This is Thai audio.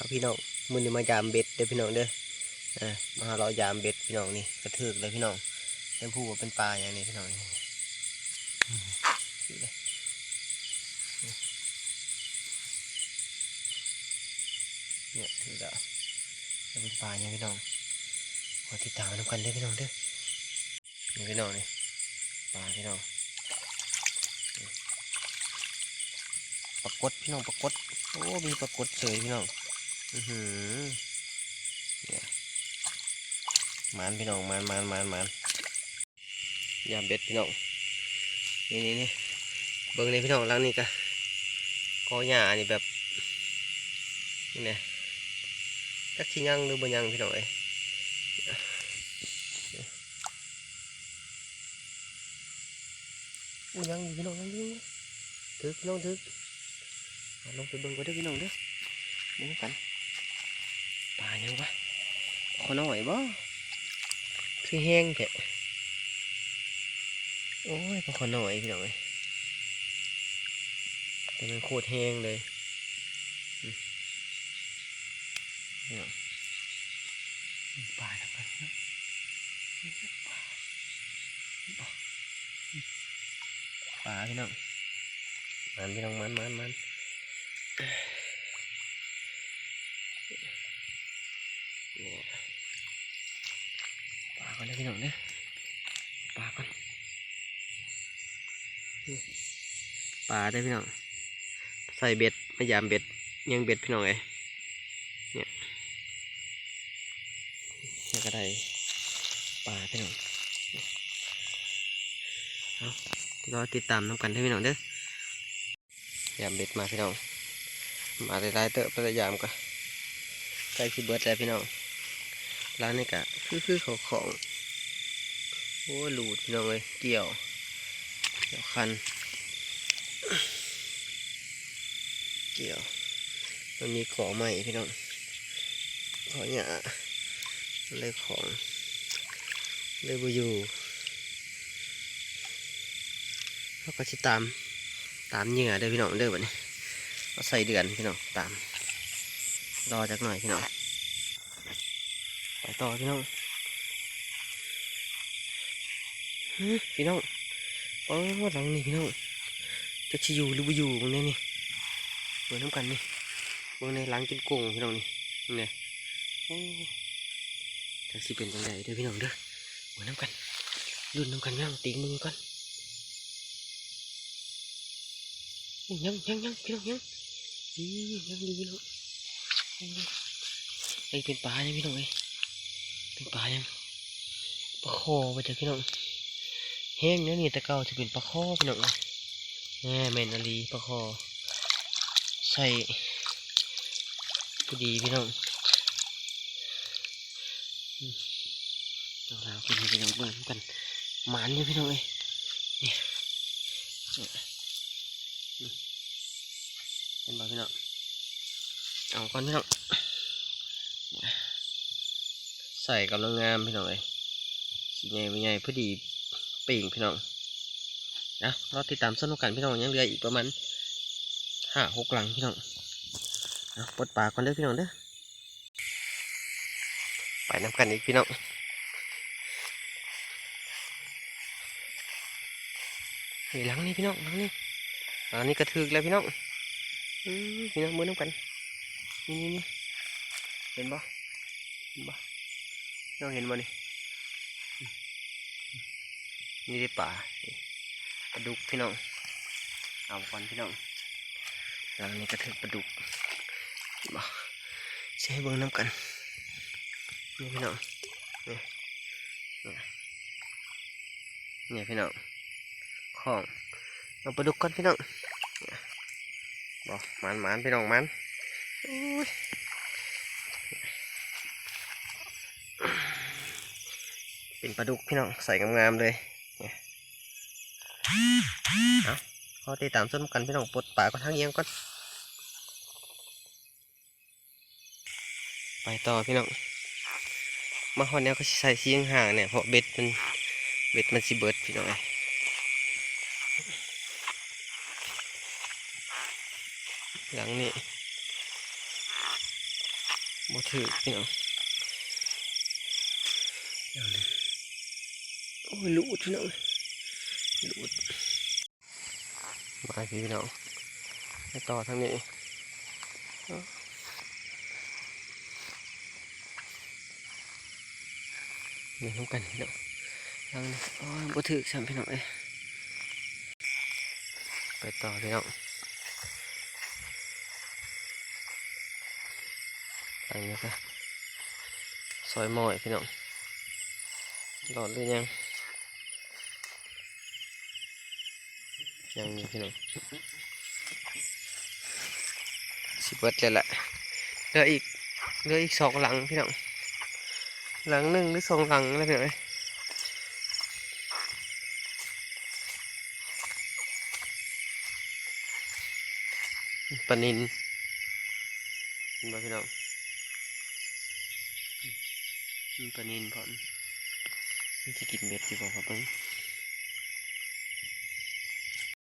เอาพี่น้องมือนี้มายามเบ็ดเด้อพี่น้องเด้ออ่ามาหาเรายามเบ็ดพี่น้องนี่กระเทือกเลยพี่น้องเป็นผู้ว่าเป็นปลาอย่างนี้พี่น้องนี่อืมนี่เลยเนี่ยถือแล้วจะเป็นปลาอย่างพี่น้องขอติดตามน้ำกันเด้อพี่น้องเด้อนี่พี่น้องนี่ปลาพี่น้องปลากดพี่น้องปลากดโอ้มีปลากดเฉยพี่น้อง อือหือเนี่ยมันพี่น้องมันมันมันมันยาเบ็ดพี่น้องนี่นี่นี่เบิ้งนี่พี่น้องล้างนี่กะกอหญ้านี่แบบนี่เนี่ยจักขี้ยังหรือบ่ยังพี่น้องเอ้ยอู้ยังอยู่พี่น้องยังยู่ถึกพี่น้องถึกเอลงไปเบิ่งก็ได้อพี่น้องเด้อนี่กัน ปลายังวะขอหน่อยบ่คือแห้งแท้โอ้ยพอขอหน่อยพี่น้องเอ้ยแต่มันโคตรแห้งเลยอืมพี่น้องปลาทำกันเนาะปลาปลาพี่น้องมันพี่น้องมันมันมัน เนี่ย ปลาก่อนเลยพี่น้องเนี่ยปลาก่อนปลาได้พี่น้อง ใส่เบ็ดมายามเบ็ดยังเบ็ดพี่น้องเอ้ยเนี่ยนี่ก็ได้ปลาพี่น้องเอารอติดตามน้ำกันได้พี่น้องเด้อยามเบ็ดมาพี่น้อง มาได้ได้เตอะพยายามกันใกล้สิเบิดแล้วพี่น้อง ร้านนี้กะคือคือเขาของโอ้หลูดพี่น้องเลยเกี่ยวเกี่ยวคัน เกี่ยวมันมีของใหม่พี่น้องขอเนี่ยเลยของเลยบูอยู่เขาก็จะตามตามเหยื่อเด้อพี่น้องเด้อแบบนี้เอาใส่เดือนพี่น้องตามรอจักหน่อยพี่น้อง ต่อพี่น้องพี่น้องโอ้หลังนี่พี่น้องจะชิอยู่หรือบ่อยู่ตรงนี้นี่เบิ่งน้ำกันนี่เบิ่งในหลังกินโกงพี่น้องนี่นี่ไงโอ้จะสิเป็นจังไดเด้อพี่น้องเด้อเบิ่งน้ำกันรุ่นน้ำกันย่างตีมือก่อนยังยังยังพี่น้องยังอียังดีพี่น้องไอ้เป็นปลาเนี่ยพี่น้องเอ้ เป็นปลายังปลาคอไปจากพี่น้องแห้งเนื้อนี่ต่เกาจะเป็นปลาคอพี่น้องเอ้ยแน่แมนอลีปลาคอ ใส่พอดีพี่น้องเอาแล้วกินพี่น้องเบิ่งกันหมานอยู่พี่น้องเอ้ยเนี่ยเอ็นบ่พี่น้องเอาก่อนพี่น้อง ใส่กำลังงามพี่น้องเอ้ยสีใหญ่ไม่ใหญ่พอดีปิ่งพี่น้องนะเราติดตามสนุกกันพี่น้องยังเหลืออีกประมาณห้าหกหลังพี่น้องนะปลดปลาก่อนเด้อพี่น้องเด้อไปน้ำกันอีกพี่น้องเฮ้ยหลังนี้พี่น้องหลังนี้หลังนี้กระทึกแล้วพี่น้องอืมพี่น้องมือน้ำกันนี่นี่นี่เห็นบ่เห็นบ่ น้องเห็นบ่นี่นี่ได้ป่าปลาดุกพี่น้องเอาก่อนพี่น้องหลังนี้กระถึกปลาดุกบ่ใช้เบิ่งน้ำกันนี่พี่น้องนี่นี่พี่น้องของเอาปลาดุกก่อนพี่น้องเนี่ยบ่มันมันพี่น้องมันอุ้ย เป็นปลาดุกพี่น้องใส่งามๆเลยเนี่ยเอาพอติดตามส้นกันพี่น้องปลดปลาก็ทั้งเอียงก่อนไปต่อพี่น้องมาหอดเนี้ยก็ใส่เสียงห่างเนี่ยเพราะเบ็ดมันเบ็ดมันสิเบิดพี่น้องเอ้หลังนี้บ่ถือพี่น้องเอาเลย โอ้ยลูดพี่น้องลูดมาพี่น้องไปต่อทางนี้เอานี่น้ำกันพี่น้องทางนี้โอ้ยบ่ถือซ้ำพี่น้องเอ้ยไปต่อพี่น้องทางนี้ก็ซอยหมอยพี่น้องหลอดหรือยัง ยังอยู่พี่น้องสิเบิดเลยแหละเหลืออีกเหลืออีกสองหลังพี่น้องหลังหนึ่งหรือสองหลังแล้วพี่น้องเอ้ยปนินเห็นบ่พี่น้องปนินพร้อมมันจะกินเบ็ดอยู่บ่ครับเพิ่ง